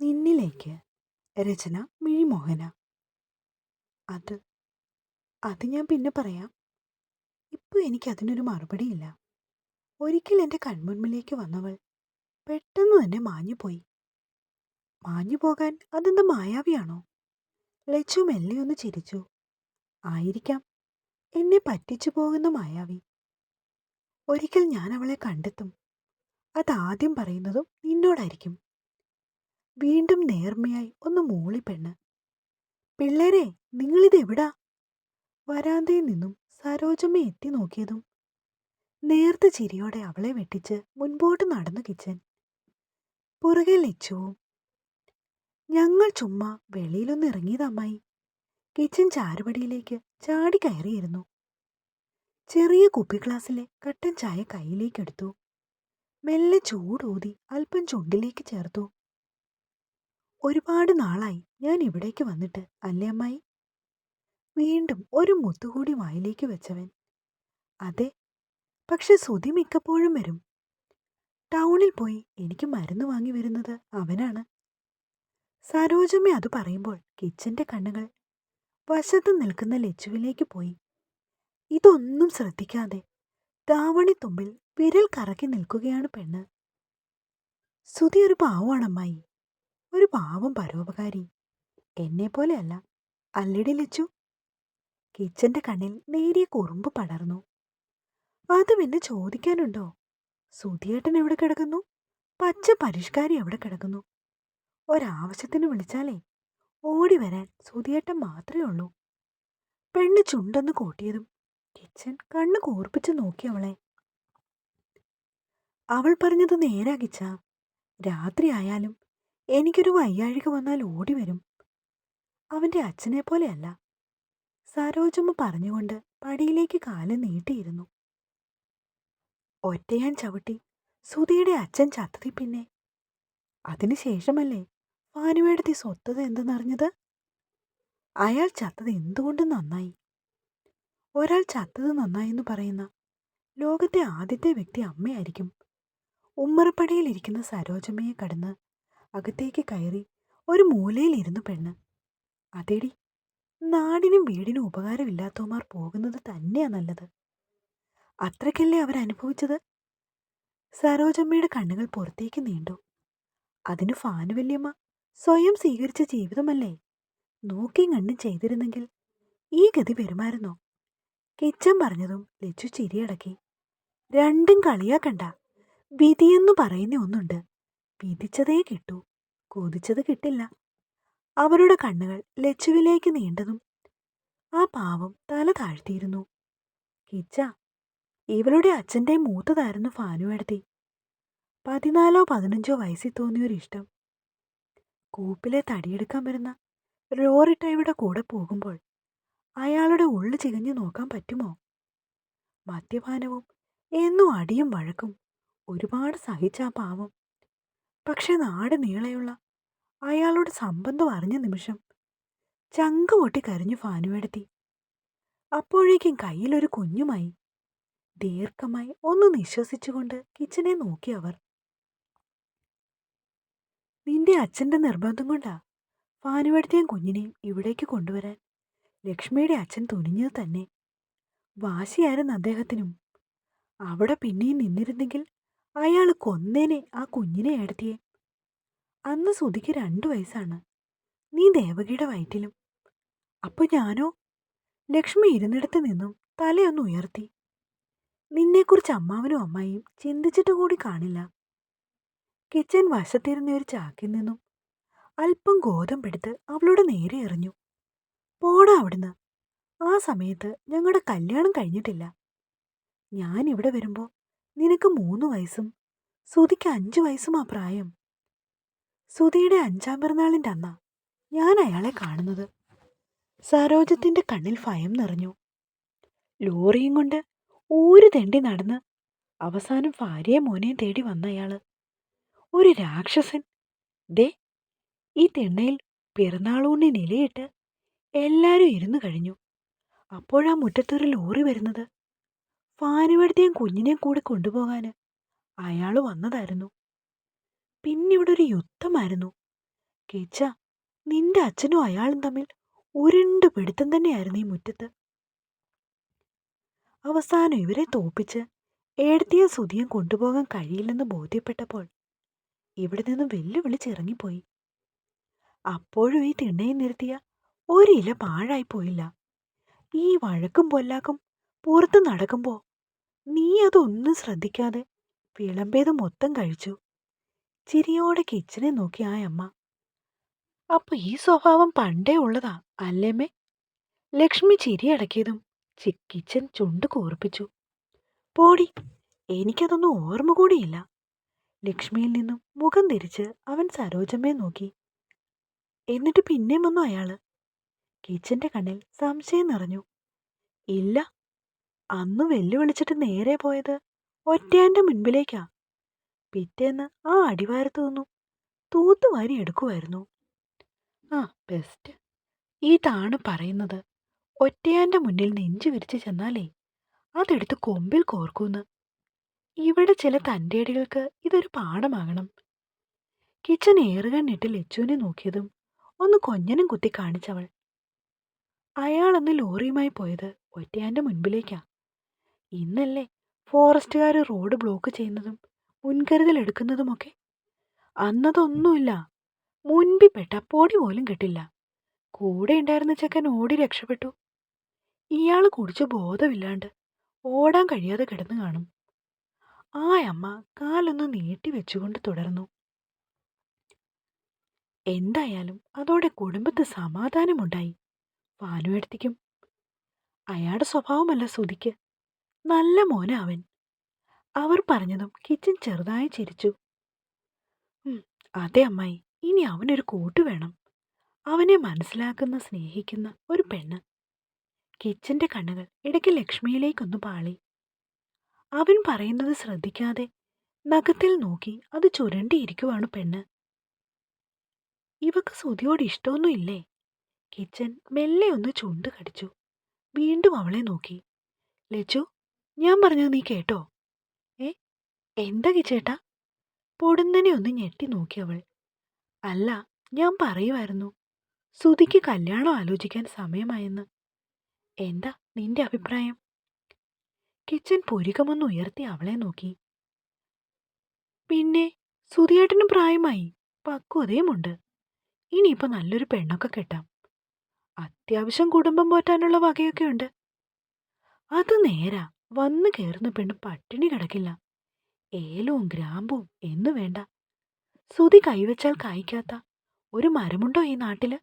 നിന്നിലേക്ക്. രചന മിഴിമോഹന. അത് അത് ഞാൻ പിന്നെ പറയാം. ഇപ്പോൾ എനിക്ക് അതിനൊരു മറുപടിയില്ല. ഒരിക്കൽ എന്റെ കൺമുൻപിലേക്ക് വന്നവൾ പെട്ടെന്ന് തന്നെ മാഞ്ഞുപോയി. മാഞ്ഞു പോകാൻ അതെന്താ മായാവിയാണോ? ലച്ചു മെല്ലെ ഒന്ന് ചിരിച്ചു. ആയിരിക്കാം. എന്നെ പറ്റിച്ചു പോകുന്ന മായാവി. ഒരിക്കൽ ഞാൻ അവളെ കണ്ടെത്തും. അതാദ്യം പറയുന്നതും നിന്നോടായിരിക്കും. വീണ്ടും നേർമയായി ഒന്ന് മൂളി പെണ്ണ്. പിള്ളേരെ നിങ്ങളിത് എവിടാ? വരാന്തയിൽ നിന്നും സരോജമ്മ എത്തി നോക്കിയതും നേർത്ത ചിരിയോടെ അവളെ വെട്ടിച്ച് മുൻപോട്ട് നടന്നു കിച്ചൻ. പുറകെ ലച്ചുവും ഞങ്ങൾ ചുമ്മാ വെളിയിലൊന്ന് ഇറങ്ങിയതമ്മായി കിച്ചൻ ചാരുപടിയിലേക്ക് ചാടി കയറിയിരുന്നു. ചെറിയ കുപ്പി ഗ്ലാസ്സിലെ കട്ടൻ ചായ കയ്യിലേക്കെടുത്തു മെല്ലെ ചൂടൂതി അല്പം ചുണ്ടിലേക്ക് ചേർത്തു. ഒരുപാട് നാളായി ഞാൻ ഇവിടേക്ക് വന്നിട്ട് അല്ലേ അമ്മായി? വീണ്ടും ഒരു മുത്തുകൂടി വായിലേക്ക് വെച്ചവൻ. അതെ പക്ഷെ സുധി മിക്കപ്പോഴും വരും. ടൗണിൽ പോയി എനിക്ക് മരുന്ന് വാങ്ങി വരുന്നത് അവനാണ്. സരോജമ്മ അത് പറയുമ്പോൾ കിച്ചന്റെ കണ്ണുകൾ വശത്ത് നിൽക്കുന്ന ലച്ചുവിലേക്ക് പോയി. ഇതൊന്നും ശ്രദ്ധിക്കാതെ ദാവണി തുമ്പിൽ വിരൽ കറക്കി നിൽക്കുകയാണ് പെണ്ണ്. സുധി ഒരു പാവമാണമ്മായി ഒരു പാവം പരോപകാരി. എന്നെ പോലെയല്ല. അല്ലടി ലച്ചു. കിച്ചന്റെ കണ്ണിൽ നേരിയ കുറുമ്പ് പടർന്നു. അത് പിന്നെ ചോദിക്കാനുണ്ടോ? സുധിയേട്ടൻ എവിടെ കിടക്കുന്നു? പച്ച പരിഷ്കാരി എവിടെ കിടക്കുന്നു? ഒരാവശ്യത്തിന് വിളിച്ചാലേ ഓടി വരാൻ സുധിയേട്ടൻ മാത്രമേ ഉള്ളൂ. പെണ്ണ് ചുണ്ടൊന്ന് കൂട്ടിയതും കിച്ചൻ കണ്ണ് കൂർപ്പിച്ച് നോക്കി അവളെ. അവൾ പറഞ്ഞത് നേരാകിച്ച രാത്രി ആയാലും എനിക്കൊരു വയ്യാഴിക വന്നാൽ ഓടി വരും. അവന്റെ അച്ഛനെ പോലെയല്ല സരോജമ്മ പറഞ്ഞുകൊണ്ട് പടിയിലേക്ക് കാൽ നീട്ടിയിരുന്നു. ഒറ്റയാൻ ചവിട്ടി സുധിയുടെ അച്ഛൻ ചത്തതി പിന്നെ. അതിനുശേഷമല്ലേ ഭാനുവേടത്തി സ്വത്തത് എന്തെന്നറിഞ്ഞത്? അയാൾ ചത്തത് എന്തുകൊണ്ട് നന്നായി? ഒരാൾ ചത്തത് നന്നായി എന്ന് പറയുന്ന ലോകത്തെ ആദ്യത്തെ വ്യക്തി അമ്മയായിരിക്കും. ഉമ്മറപ്പടിയിലിരിക്കുന്ന സരോജമ്മയെ കടന്ന് അകത്തേക്ക് കയറി ഒരു മൂലയിലിരുന്നു പെണ്ണ്. അതേടി നാടിനും വീടിനും ഉപകാരമില്ലാത്തവന്മാർ പോകുന്നത് തന്നെയാ നല്ലത്. അത്രയ്ക്കല്ലേ അവരനുഭവിച്ചത് സരോജമ്മയുടെ കണ്ണുകൾ പുറത്തേക്ക് നീണ്ടു. അതിന് ഫാനു വല്യമ്മ സ്വയം സ്വീകരിച്ച ജീവിതമല്ലേ? നോക്കിയും കണ്ണും ചെയ്തിരുന്നെങ്കിൽ ഈ ഗതി വരുമായിരുന്നോ? കിച്ചൻ പറഞ്ഞതും ലച്ചു ചിരിയടക്കി. രണ്ടും കളിയാക്കണ്ട. വിധിയെന്നു പറയുന്ന ഒന്നുണ്ട്. വിധിച്ചതേ കിട്ടൂ. കൊതിച്ചത് കിട്ടില്ല. അവരുടെ കണ്ണുകൾ ലച്ചുവിലേക്ക് നീണ്ടതും ആ പാവം തല താഴ്ത്തിയിരുന്നു. കിച്ച ഇവളുടെ അച്ഛന്റെ മൂത്തതായിരുന്നു ഫാനുവെടുത്തി പതിനാലോ പതിനഞ്ചോ വയസ്സിൽ തോന്നിയൊരിഷ്ടം. കൂപ്പിലെ തടിയെടുക്കാൻ വരുന്ന റോറിട്ടയുടെ കൂടെ പോകുമ്പോൾ അയാളുടെ ഉള്ളു ചികഞ്ഞു നോക്കാൻ പറ്റുമോ? മദ്യപാനവും എന്നും അടിയും വഴക്കും ഒരുപാട് സഹിച്ച ആ പാവം പക്ഷെ നാട് നീളെയുള്ള അയാളുടെ സംബന്ധം അറിഞ്ഞ നിമിഷം ചങ്ക് പൊട്ടി കരഞ്ഞു ഫാനുവെടുത്തി. അപ്പോഴേക്കും കയ്യിലൊരു കുഞ്ഞുമായി ദീർഘമായി ഒന്ന് നിശ്വസിച്ചുകൊണ്ട് കിച്ചനെ നോക്കി അവർ. നിന്റെ അച്ഛന്റെ നിർബന്ധം കൊണ്ടാ ഫാനുവെടുത്തിയും കുഞ്ഞിനെയും ഇവിടേക്ക് കൊണ്ടുവരാൻ ലക്ഷ്മിയുടെ അച്ഛൻ തുനിഞ്ഞത് തന്നെ. വാശിയായിരുന്നു അദ്ദേഹത്തിനും. അവിടെ പിന്നെയും നിന്നിരുന്നെങ്കിൽ അയാൾ കൊന്നേനെ ആ കുഞ്ഞിനെ എടുത്തിയെ. അന്ന് സുധിക്ക് രണ്ടു വയസ്സാണ്. നീ ദേവകിയുടെ വയറ്റിലും. അപ്പൊ ഞാനോ? ലക്ഷ്മി ഇരുന്നിടത്ത് നിന്നും തലയൊന്ന് ഉയർത്തി. നിന്നെക്കുറിച്ച് അമ്മാവനും അമ്മായിയും ചിന്തിച്ചിട്ട് കൂടി കാണില്ല. കിച്ചൻ വശത്തിരുന്ന ഒരു ചാക്കിൽ നിന്നും അല്പം ഗോതമ്പെടുത്ത് അവളുടെ നേരെ എറിഞ്ഞു. പോടാ അവിടുന്ന്. ആ സമയത്ത് ഞങ്ങളുടെ കല്യാണം കഴിഞ്ഞിട്ടില്ല. ഞാൻ ഇവിടെ വരുമ്പോ നിനക്ക് മൂന്ന് വയസ്സും സുധിക്ക് അഞ്ചു ആ പ്രായം. സുധിയുടെ അഞ്ചാം പിറന്നാളിന്റെ അന്ന ഞാൻ അയാളെ കാണുന്നത്. സരോജത്തിന്റെ കണ്ണിൽ ഭയം നിറഞ്ഞു. ലോറിയും കൊണ്ട് ഊരു തെണ്ടി നടന്ന് അവസാനം ഭാര്യയെ മോനെയും തേടി വന്ന അയാൾ. ഒരു രാക്ഷസൻ. ദേ ഈ തിണ്ണയിൽ പിറന്നാളൂണ്ണി നിലയിട്ട് എല്ലാവരും ഇരുന്നു കഴിഞ്ഞു. അപ്പോഴാ മുറ്റത്തൊരു ലോറി വരുന്നത്. ഫാനുവടുത്തേയും കുഞ്ഞിനെയും കൂടെ കൊണ്ടുപോകാന് അയാൾ വന്നതായിരുന്നു. പിന്നെ ഇവിടെ ഒരു യുദ്ധമായിരുന്നു. കേച്ച നിന്റെ അച്ഛനും അയാളും തമ്മിൽ ഉരുണ്ട് പിടുത്തം തന്നെയായിരുന്നു ഈ മുറ്റത്ത്. അവസാനം ഇവരെ തോപ്പിച്ച് ഏടത്തിയും സുതിയും കൊണ്ടുപോകാൻ കഴിയില്ലെന്ന് ബോധ്യപ്പെട്ടപ്പോൾ ഇവിടെ നിന്ന് വെല്ലുവിളിച്ചിറങ്ങിപ്പോയി അപ്പോഴും ഈ തിണ്ണയിൽ നിർത്തിയ ഒരില പാഴായിപ്പോയില്ല. ഈ വഴക്കും പൊല്ലാക്കും പുറത്ത് നടക്കുമ്പോ നീ അതൊന്നും ശ്രദ്ധിക്കാതെ വിളമ്പേത് മൊത്തം കഴിച്ചു. ചിരിയോടെ കിച്ചനെ നോക്കി ആ അമ്മ അപ്പൊ ഈ സ്വഭാവം പണ്ടേ ഉള്ളതാ അല്ലേമേ ലക്ഷ്മി ചിരി അടക്കിയതും ചി- കിച്ചൻ ചുണ്ട് കൂർപ്പിച്ചു. പോടി എനിക്കതൊന്നും ഓർമ്മ കൂടിയില്ല. ലക്ഷ്മിയിൽ നിന്നും മുഖം തിരിച്ച് അവൻ സരോജമ്മയെ നോക്കി. എന്നിട്ട് പിന്നെയും വന്നു അയാൾ. കിച്ചന്റെ കണ്ണിൽ സംശയം നിറഞ്ഞു. ഇല്ല അന്ന് വെല്ലുവിളിച്ചിട്ട് നേരെ പോയത് ഒറ്റയാന്റെ മുൻപിലേക്കാ. പിറ്റേന്ന് ആ അടിവാരത്ത് നിന്നും തൂത്തുവാരി എടുക്കുമായിരുന്നു ആ ബെസ്റ്റ്. ഇതാണ് പറയുന്നത് ഒറ്റയാന്റെ മുന്നിൽ നെഞ്ചു വിരിച്ച് ചെന്നാലേ അതെടുത്ത് കൊമ്പിൽ കോർക്കൂന്ന്. ഇവിടെ ചില തന്റെടികൾക്ക് ഇതൊരു പാഠമാകണം. കിച്ചൻ ഏറുകണ്ണിട്ട് ലച്ചുവിനെ നോക്കിയതും ഒന്ന് കൊഞ്ഞനും കുത്തി കാണിച്ചവൾ. അയാളന്ന് ലോറിയുമായി പോയത് ഒറ്റയാന്റെ മുൻപിലേക്കാ. ഇന്നല്ലേ ഫോറസ്റ്റുകാർ റോഡ് ബ്ലോക്ക് ചെയ്യുന്നതും മുൻകരുതൽ എടുക്കുന്നതുമൊക്കെ? അന്നതൊന്നുമില്ല. മുൻപി പെട്ട പൊടി പോലും കിട്ടില്ല. കൂടെ ഉണ്ടായിരുന്ന ചെക്കൻ ഓടി രക്ഷപ്പെട്ടു. ഇയാൾ കുടിച്ച് ബോധമില്ലാണ്ട് ഓടാൻ കഴിയാതെ കിടന്നു കാണും. ആ അമ്മ കാലൊന്ന് നീട്ടി വെച്ചുകൊണ്ട് തുടർന്നു. എന്തായാലും അതോടെ കുടുംബത്ത് സമാധാനമുണ്ടായി. ഭാനുവെടുത്തിക്കും അയാളുടെ സ്വഭാവമല്ല സുധിക്ക് നല്ല മോന അവൻ. അവർ പറഞ്ഞതും കിച്ചൻ ചെറുതായി ചിരിച്ചു. "ഉം, അതെ അമ്മായി ഇനി അവനൊരു കൂട്ട് വേണം. അവനെ മനസ്സിലാക്കുന്ന സ്നേഹിക്കുന്ന ഒരു പെണ്ണ്. കിച്ചന്റെ കണ്ണുകൾ ഇടയ്ക്ക് ലക്ഷ്മിയിലേക്കൊന്ന് പാളി. അവൻ പറയുന്നത് ശ്രദ്ധിക്കാതെ നഖത്തിൽ നോക്കി അത് ചുരണ്ടിയിരിക്കുവാണ് പെണ്ണ്. ഇവക്ക് സുതിയോട് ഇഷ്ടമൊന്നും ഇല്ലേ? കിച്ചൻ മെല്ലെ ഒന്ന് ചുണ്ട് കടിച്ചു. വീണ്ടും അവളെ നോക്കി. ലച്ചു ഞാൻ പറഞ്ഞത് നീ കേട്ടോ. ഏ എന്താ കിച്ചേട്ടാ പൊടുന്നനെ ഒന്ന് ഞെട്ടി നോക്കി അവൾ. അല്ല ഞാൻ പറയുമായിരുന്നു സുതിക്ക് കല്യാണം ആലോചിക്കാൻ സമയമായെന്ന്. എന്താ നിന്റെ അഭിപ്രായം? കിച്ചൻ പുരികമൊന്ന് ഉയർത്തി അവളെ നോക്കി. പിന്നെ സുധിയേട്ടനും പ്രായമായി. പക്വതയുമുണ്ട് ഇനിയിപ്പോ നല്ലൊരു പെണ്ണൊക്കെ കെട്ടാം. അത്യാവശ്യം കുടുംബം പോറ്റാനുള്ള വകയൊക്കെ ഉണ്ട്. അത് നേരാ. വന്നു കയറുന്ന പെണ്ണ് പട്ടിണി കിടക്കില്ല. ഏലവും ഗ്രാമ്പും എന്നു വേണ്ട. സുതി കൈവച്ചാൽ കായ്ക്കാത്ത ഒരു മരമുണ്ടോ ഈ നാട്ടിൽ?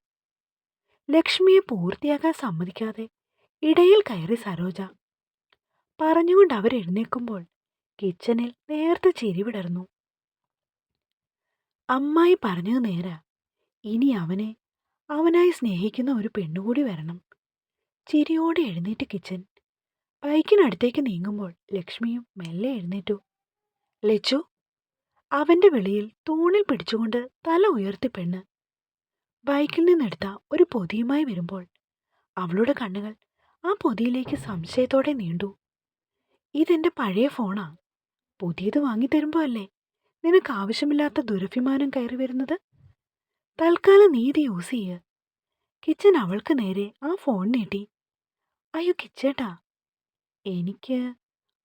ലക്ഷ്മിയെ പൂർത്തിയാക്കാൻ സമ്മതിക്കാതെ ഇടയിൽ കയറി സരോജ. പറഞ്ഞുകൊണ്ട് അവരെഴുന്നേക്കുമ്പോൾ കിച്ചണിൽ നേർത്ത ചിരി വിടർന്നു. അമ്മായി പറഞ്ഞത് നേരാ. ഇനി അവനെ അവനായി സ്നേഹിക്കുന്ന ഒരു പെണ്ണുകൂടി വരണം. ചിരിയോടെ എഴുന്നേറ്റ് കിച്ചൻ ബൈക്കിനടുത്തേക്ക് നീങ്ങുമ്പോൾ ലക്ഷ്മിയും മെല്ലെ എഴുന്നേറ്റു. ലച്ചു അവന്റെ വെളിയിൽ തൂണിൽ പിടിച്ചുകൊണ്ട് തല ഉയർത്തി പെണ്ണ്. ബൈക്കിൽ നിന്നെടുത്ത ഒരു പൊതിയുമായി വരുമ്പോൾ അവളുടെ കണ്ണുകൾ ആ പൊതിയിലേക്ക് സംശയത്തോടെ നീണ്ടു. ഇതെന്റെ പഴയ ഫോണാ. പുതിയത് വാങ്ങിത്തരുമ്പോ അല്ലേ നിനക്ക് ആവശ്യമില്ലാത്ത ദുരഭിമാനം കയറി വരുന്നത്? തൽക്കാലം നീ യൂസ് ചെയ്യ്. കിച്ചൻ അവൾക്ക് നേരെ ആ ഫോൺ നീട്ടി. അയ്യോ കിച്ചേട്ടാ എനിക്ക്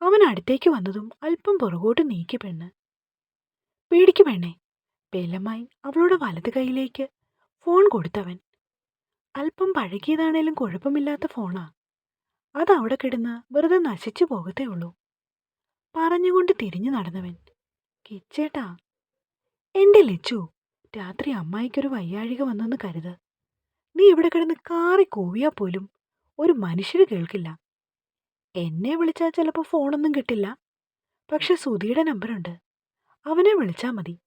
അവൻ അടുത്തേക്ക് വന്നതും അല്പം പുറകോട്ട് നീക്കി പെണ്ണ്. പേടിക്കു പെണ്ണേ. ബലമായി അവളുടെ വലത് കൈയിലേക്ക് ഫോൺ കൊടുത്തവൻ. അല്പം പഴകിയതാണേലും കുഴപ്പമില്ലാത്ത ഫോണാ. അത് അവിടെ കിടന്ന് വെറുതെ നശിച്ചു പോകത്തേ ഉള്ളൂ. പറഞ്ഞുകൊണ്ട് തിരിഞ്ഞു നടന്നവൻ. കിച്ചേട്ടാ എന്റെ ലച്ചു രാത്രി അമ്മായിക്കൊരു വയ്യാഴിക വന്നെന്ന് കരുത്. നീ ഇവിടെ കിടന്ന് കാറി കൂവിയാൽ പോലും ഒരു മനുഷ്യര് കേൾക്കില്ല. എന്നെ വിളിച്ചാൽ ചിലപ്പോൾ ഫോണൊന്നും കിട്ടില്ല. പക്ഷെ സുധിയുടെ നമ്പറുണ്ട്. അവനെ വിളിച്ചാൽ മതി.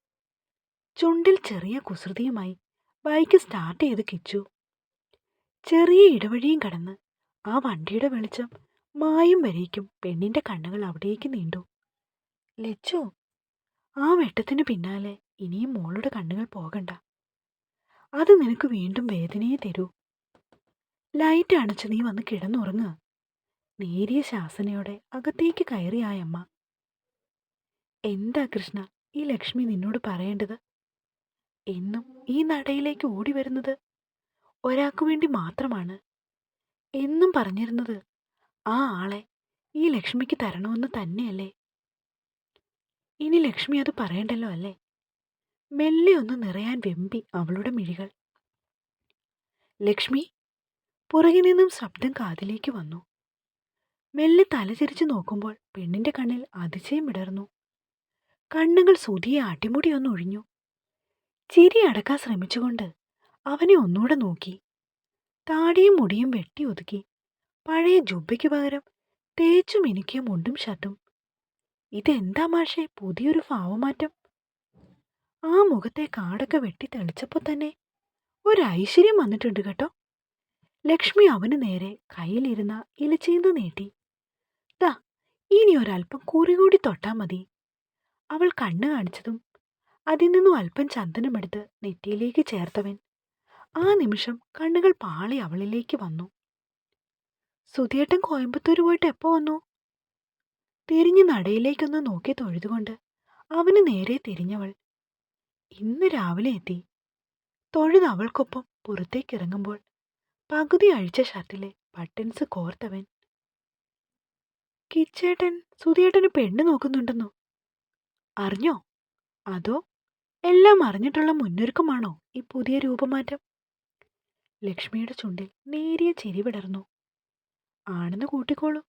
ചുണ്ടിൽ ചെറിയ കുസൃതിയുമായി ബൈക്ക് സ്റ്റാർട്ട് ചെയ്ത് കിച്ചു. ചെറിയ ഇടവഴിയും കടന്ന് ആ വണ്ടിയുടെ വെളിച്ചം മായും വരേക്കും പെണ്ണിന്റെ കണ്ണുകൾ അവിടേക്ക് നീണ്ടു. ലച്ചു ആ വെട്ടത്തിന് പിന്നാലെ ഇനിയും മോളുടെ കണ്ണുകൾ പോകണ്ട. അത് നിനക്ക് വീണ്ടും വേദനയെ തരൂ. ലൈറ്റ് അണച്ച് നീ വന്ന് കിടന്നുറങ്ങുക നേരിയ ശാസനയോടെ അകത്തേക്ക് കയറിയായമ്മ. എന്താ കൃഷ്ണ ഈ ലക്ഷ്മി നിന്നോട് പറയേണ്ടത്? എന്നും ഈ നടയിലേക്ക് ഓടി വരുന്നത് ഒരാൾക്കു വേണ്ടി മാത്രമാണ്. എന്നും പറഞ്ഞിരുന്നത് ആ ആളെ ഈ ലക്ഷ്മിക്ക് തരണമെന്ന് തന്നെയല്ലേ? ഇനി ലക്ഷ്മി അത് പറയണ്ടല്ലോ അല്ലേ? മെല്ലെ ഒന്ന് നിറയാൻ വെമ്പി അവളുടെ മിഴികൾ. ലക്ഷ്മി പുറകിൽ നിന്നും ശബ്ദം കാതിലേക്ക് വന്നു. മെല്ലെ തലചരിച്ചു നോക്കുമ്പോൾ പെണ്ണിന്റെ കണ്ണിൽ അതിശയം വിടർന്നു. കണ്ണുകൾ സുധിയെ അടിമുടി ഒന്ന് ഒഴിഞ്ഞു. ചിരി അടക്കാൻ ശ്രമിച്ചുകൊണ്ട് അവനെ ഒന്നുകൂടെ നോക്കി. താടിയും മുടിയും വെട്ടി ഒതുക്കി. പഴയ ജുബയ്ക്ക് പകരം തേച്ചും മിനുക്കിയ മുണ്ടും ഷർട്ടും. ഇതെന്താ മാഷേ പുതിയൊരു ഭാവമാറ്റം? ആ മുഖത്തെ കാടൊക്കെ വെട്ടി തെളിച്ചപ്പോൾ തന്നെ ഒരു ഐശ്വര്യം വന്നിട്ടുണ്ട് കേട്ടോ. ലക്ഷ്മി അവന് നേരെ കയ്യിലിരുന്ന ഇലച്ചീന്ത് നീട്ടി. ഇനി ഒരല്പം കുറികൂടി തൊട്ടാ മതി. അവൾ കണ്ണ് കാണിച്ചതും അതിൽ നിന്നും അല്പം ചന്ദനമെടുത്ത് നെറ്റിയിലേക്ക് ചേർത്തവൻ ആ നിമിഷം കണ്ണുകൾ പാളി അവളിലേക്ക് വന്നു. സുധിയേട്ടൻ കോയമ്പത്തൂർ പോയിട്ട് എപ്പോ വന്നു? തിരിഞ്ഞ് നടയിലേക്കൊന്ന് നോക്കി തൊഴുതുകൊണ്ട് അവന് നേരെ തിരിഞ്ഞവൾ ഇന്ന് രാവിലെ എത്തി. തൊഴുത് അവൾക്കൊപ്പം പുറത്തേക്കിറങ്ങുമ്പോൾ പകുതി അഴിച്ച ഷർട്ടിലെ ബട്ടൺസ് കോർത്തവൻ കിച്ചേട്ടൻ സുധിയേട്ടന് പെണ്ണ് നോക്കുന്നുണ്ടെന്നോ? അറിഞ്ഞോ? അതോ എല്ലാം അറിഞ്ഞിട്ടുള്ള മുന്നൊരുക്കമാണോ ഈ പുതിയ രൂപമാറ്റം? ലക്ഷ്മിയുടെ ചുണ്ടിൽ നേരിയ ചിരി വിടർന്നു ആണെന്ന് കൂട്ടിക്കോളൂ.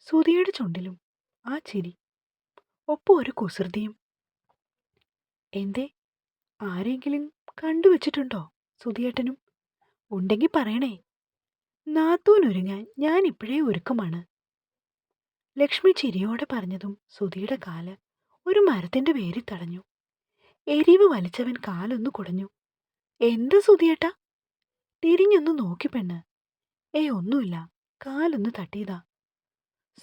സുധിയുടെ ചുണ്ടിലും ആ ചിരി. ഒപ്പം ഒരു കുസൃതിയും. എന്തേ? ആരെങ്കിലും കണ്ടുവച്ചിട്ടുണ്ടോ സുധിയേട്ടനും? ഉണ്ടെങ്കിൽ പറയണേ. നാത്തൂനൊരുങ്ങാൻ ഞാൻ ഇപ്പോഴേ ഒരുക്കമാണ്. ലക്ഷ്മി ചിരിയോടെ പറഞ്ഞതും സുധിയുടെ കാൽ ഒരു മരത്തിന്റെ പേരിൽ തടഞ്ഞു. എരിവ് വലിച്ചവൻ കാലൊന്നു കുടഞ്ഞു. എന്ത് സുധിയേട്ടാ? തിരിഞ്ഞൊന്ന് നോക്കി പെണ്ണ്. ഏയ് ഒന്നുമില്ല. കാലൊന്ന് തട്ടിയതാ.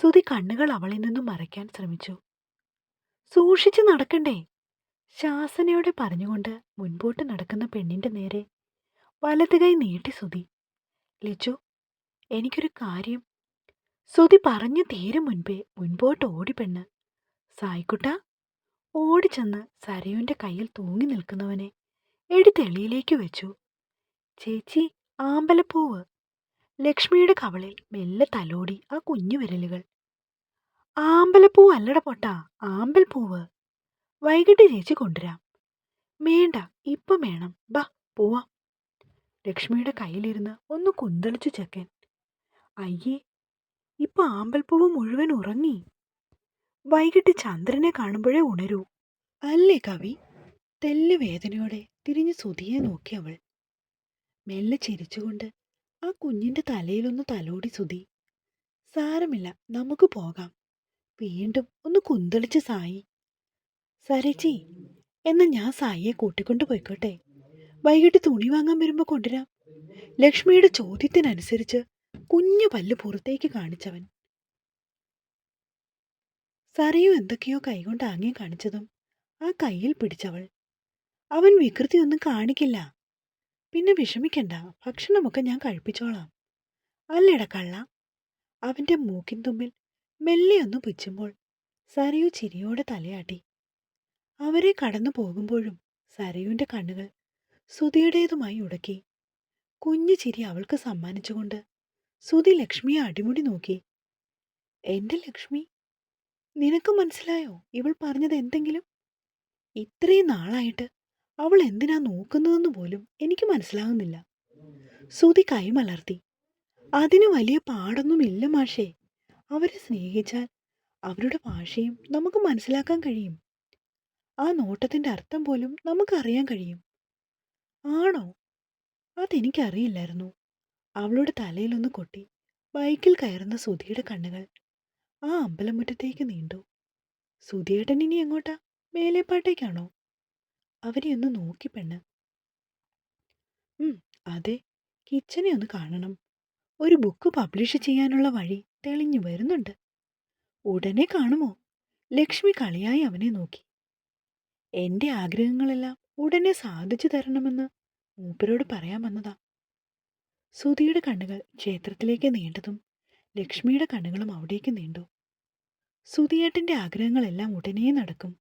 സുധി കണ്ണുകൾ അവളിൽ നിന്നും മറയ്ക്കാൻ ശ്രമിച്ചു. സൂക്ഷിച്ചു നടക്കണ്ടേ? ശാസനയോടെ പറഞ്ഞുകൊണ്ട് മുൻപോട്ട് നടക്കുന്ന പെണ്ണിന്റെ നേരെ വലത് കൈ നീട്ടി സുധി. ലിജു എനിക്കൊരു കാര്യം സുധി പറഞ്ഞു തീരും മുൻപേ മുൻപോട്ട് ഓടി പെണ്ണ്. സായിക്കുട്ട ഓടിച്ചെന്ന് സരയുവിന്റെ കയ്യിൽ തൂങ്ങി നിൽക്കുന്നവനെ എടുത്തെളിയിലേക്ക് വെച്ചു. ചേച്ചി ആമ്പലപ്പൂവ്. ലക്ഷ്മിയുടെ കവളിൽ മെല്ലെ തലോടി ആ കുഞ്ഞു വിരലുകൾ. ആമ്പലപ്പൂ അല്ലട പൊട്ടാ ആമ്പൽപ്പൂവ്. വൈകിട്ട് ചേച്ചി കൊണ്ടുവരാം. വേണ്ട ഇപ്പം വേണം. ബാ പോവാം. ലക്ഷ്മിയുടെ കയ്യിലിരുന്ന് ഒന്ന് കുന്തളിച്ചു ചെക്കൻ. അയ്യേ ഇപ്പൊ ആമ്പൽപ്പൂവ് മുഴുവൻ ഉറങ്ങി. വൈകിട്ട് ചന്ദ്രനെ കാണുമ്പോഴേ ഉണരൂ. അല്ലേ കവി? തെല്ല് വേദനയോടെ തിരിഞ്ഞു സുധിയെ നോക്കി അവൾ. മെല്ലെ ചിരിച്ചുകൊണ്ട് ആ കുഞ്ഞിന്റെ തലയിലൊന്ന് തലോടി സുധി. സാരമില്ല നമുക്ക് പോകാം. വീണ്ടും ഒന്ന് കുന്തളിച്ച് സായി. സരേച്ചി എന്ന ഞാൻ സായിയെ കൂട്ടിക്കൊണ്ടു പോയിക്കോട്ടെ. വൈകിട്ട് തുണി വാങ്ങാൻ വരുമ്പോ കൊണ്ടുവരാം. ലക്ഷ്മിയുടെ ചോദ്യത്തിനനുസരിച്ച് കുഞ്ഞു പല്ല് പുറത്തേക്ക് കാണിച്ചവൻ. സരയു എന്തൊക്കെയോ കൈകൊണ്ട് ആങ്ങി കാണിച്ചതും ആ കയ്യിൽ പിടിച്ചവൾ. അവൻ വികൃതി ഒന്നും കാണിക്കില്ല. പിന്നെ വിഷമിക്കണ്ട ഭക്ഷണമൊക്കെ ഞാൻ കഴിപ്പിച്ചോളാം. അല്ലട കള്ള. അവന്റെ മൂക്കിൻ തുമ്പിൽ മെല്ലെയൊന്ന് പുച്ചുമ്പോൾ സരയു ചിരിയോടെ തലയാട്ടി. അവരെ കടന്നു പോകുമ്പോഴും സറിയുവിന്റെ കണ്ണുകൾ സുധിയുടേതുമായി ഉടക്കി. കുഞ്ഞു ചിരി അവൾക്ക് സമ്മാനിച്ചുകൊണ്ട് സുധി ലക്ഷ്മിയെ അടിമുടി നോക്കി. എന്റെ ലക്ഷ്മി? നിനക്ക് മനസ്സിലായോ? ഇവൾ പറഞ്ഞത് എന്തെങ്കിലും? ഇത്രയും നാളായിട്ട് അവൾ എന്തിനാ നോക്കുന്നതെന്ന് പോലും എനിക്ക് മനസ്സിലാകുന്നില്ല സുധി കൈമലർത്തി അതിന് വലിയ പാടൊന്നുമില്ല മാഷേ. അവരെ സ്നേഹിച്ചാൽ അവരുടെ ഭാഷയും നമുക്ക് മനസ്സിലാക്കാൻ കഴിയും. ആ നോട്ടത്തിന്റെ അർത്ഥം പോലും നമുക്കറിയാൻ കഴിയും. ആണോ? അതെനിക്കറിയില്ലായിരുന്നു. അവളുടെ തലയിലൊന്ന് കൊട്ടി ബൈക്കിൽ കയറുന്ന സുധിയുടെ കണ്ണുകൾ ആ അമ്പലമുറ്റത്തേക്ക് നീണ്ടു. സുധിയേട്ടൻ ഇനി എങ്ങോട്ടാ? മേലേപ്പാട്ടേക്കാണോ? അവരെ ഒന്ന് നോക്കി പെണ്ണ്. ഉം അതെ കിച്ചനെ ഒന്ന് കാണണം. ഒരു ബുക്ക് പബ്ലിഷ് ചെയ്യാനുള്ള വഴി തെളിഞ്ഞു വരുന്നുണ്ട്. ഉടനെ കാണുമോ? ലക്ഷ്മി കളിയായി അവനെ നോക്കി. എന്റെ ആഗ്രഹങ്ങളെല്ലാം ഉടനെ സാധിച്ചു തരണമെന്ന് മൂപ്പരോട് പറയാൻ വന്നതാ. സുധിയുടെ കണ്ണുകൾ ക്ഷേത്രത്തിലേക്ക് നീണ്ടതും ലക്ഷ്മിയുടെ കണ്ണുകളും അവിടേക്ക് നീണ്ടു. സുധിയേട്ടന്റെ ആഗ്രഹങ്ങളെല്ലാം ഉടനെ നടക്കും.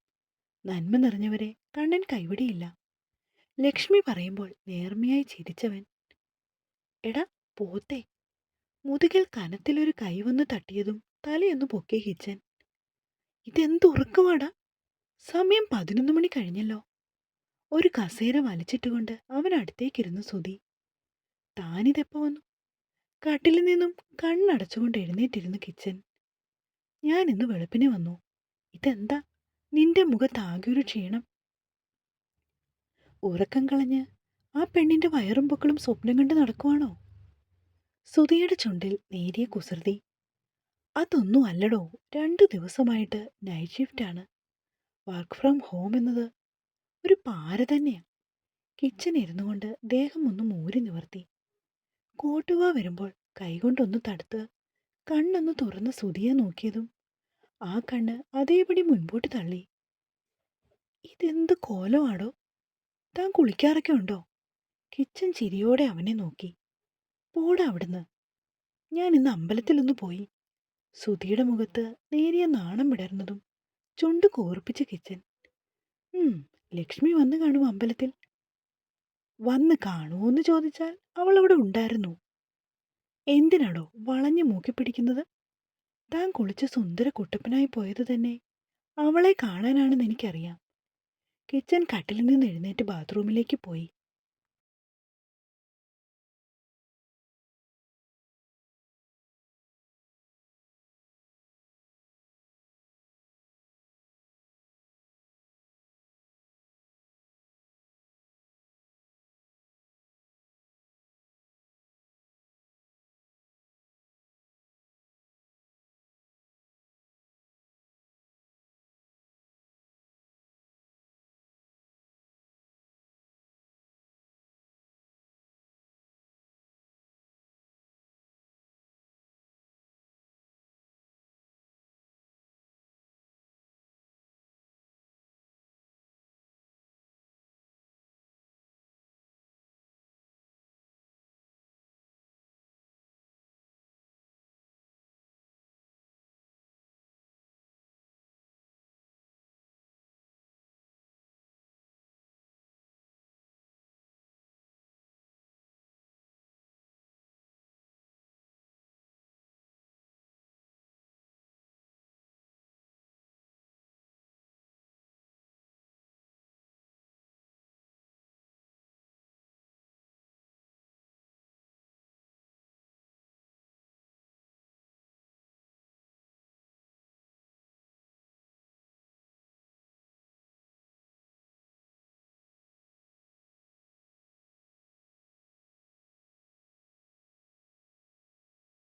നന്മ നിറഞ്ഞവരെ കണ്ണൻ കൈവിടിയില്ല. ലക്ഷ്മി പറയുമ്പോൾ നേർമയായി ചിരിച്ചവൻ എടാ പോത്തെ. മുതുകിൽ കനത്തിലൊരു കൈ വന്ന് തട്ടിയതും തലയൊന്ന് പൊക്കി കിച്ചൻ ഇതെന്തുറക്കമാടാ സമയം പതിനൊന്ന് മണി കഴിഞ്ഞല്ലോ. ഒരു കസേര വലിച്ചിട്ടുകൊണ്ട് അവൻ അടുത്തേക്കിരുന്നു സുധി താനിതെപ്പോ വന്നു? കട്ടിലിൽ നിന്നും കണ്ണടച്ചുകൊണ്ട് എഴുന്നേറ്റിരുന്നു കിച്ചൻ. ഞാൻ ഇന്ന് വെളുപ്പിനെ വന്നു. ഇതെന്താ? നിന്റെ മുഖത്താകെ ഒരു ക്ഷീണം. ഉറക്കം കളഞ്ഞ് ആ പെണ്ണിന്റെ വയറും പൊക്കളും സ്വപ്നം കണ്ട് നടക്കുവാണോ? സുധിയുടെ ചുണ്ടിൽ നേരിയ കുസൃതി. അതൊന്നും അല്ലടോ. രണ്ടു ദിവസമായിട്ട് നൈറ്റ് ഷിഫ്റ്റാണ് വർക്ക് ഫ്രം ഹോം എന്നത് ഒരു പാര തന്നെയാ. കിച്ചൻ ഇരുന്നു കൊണ്ട് ദേഹം ഒന്ന് മൂരി നിവർത്തി. കോട്ടുവ വരുമ്പോൾ കൈകൊണ്ടൊന്ന് തടുത്ത് കണ്ണൊന്ന് തുറന്ന് സുതിയെ നോക്കിയതും ആ കണ്ണ് അതേപടി മുൻപോട്ട് തള്ളി. ഇതെന്ത് കോലമാടോ? താൻ കുളിക്കാറൊക്കെ ഉണ്ടോ? കിച്ചൻ ചിരിയോടെ അവനെ നോക്കി. പോടാ അവിടുന്ന്. ഞാൻ ഇന്ന് അമ്പലത്തിലൊന്ന് പോയി. സുധിയുടെ മുഖത്ത് നേരിയ നാണം വിടർന്നതും ചുണ്ട് കോർപ്പിച്ച് കിച്ചൻ. ലക്ഷ്മി വന്നു കാണും അമ്പലത്തിൽ. വന്ന് എന്ന് ചോദിച്ചാൽ അവൾ അവിടെ ഉണ്ടായിരുന്നു. എന്തിനാണോ വളഞ്ഞു മൂക്കി പിടിക്കുന്നത്? താൻ കുളിച്ച് സുന്ദര കുട്ടപ്പനായി പോയത് തന്നെ അവളെ കാണാനാണെന്ന് എനിക്കറിയാം. കിച്ചൻ കട്ടിലിൽ നിന്ന് എഴുന്നേറ്റ് ബാത്റൂമിലേക്ക് പോയി.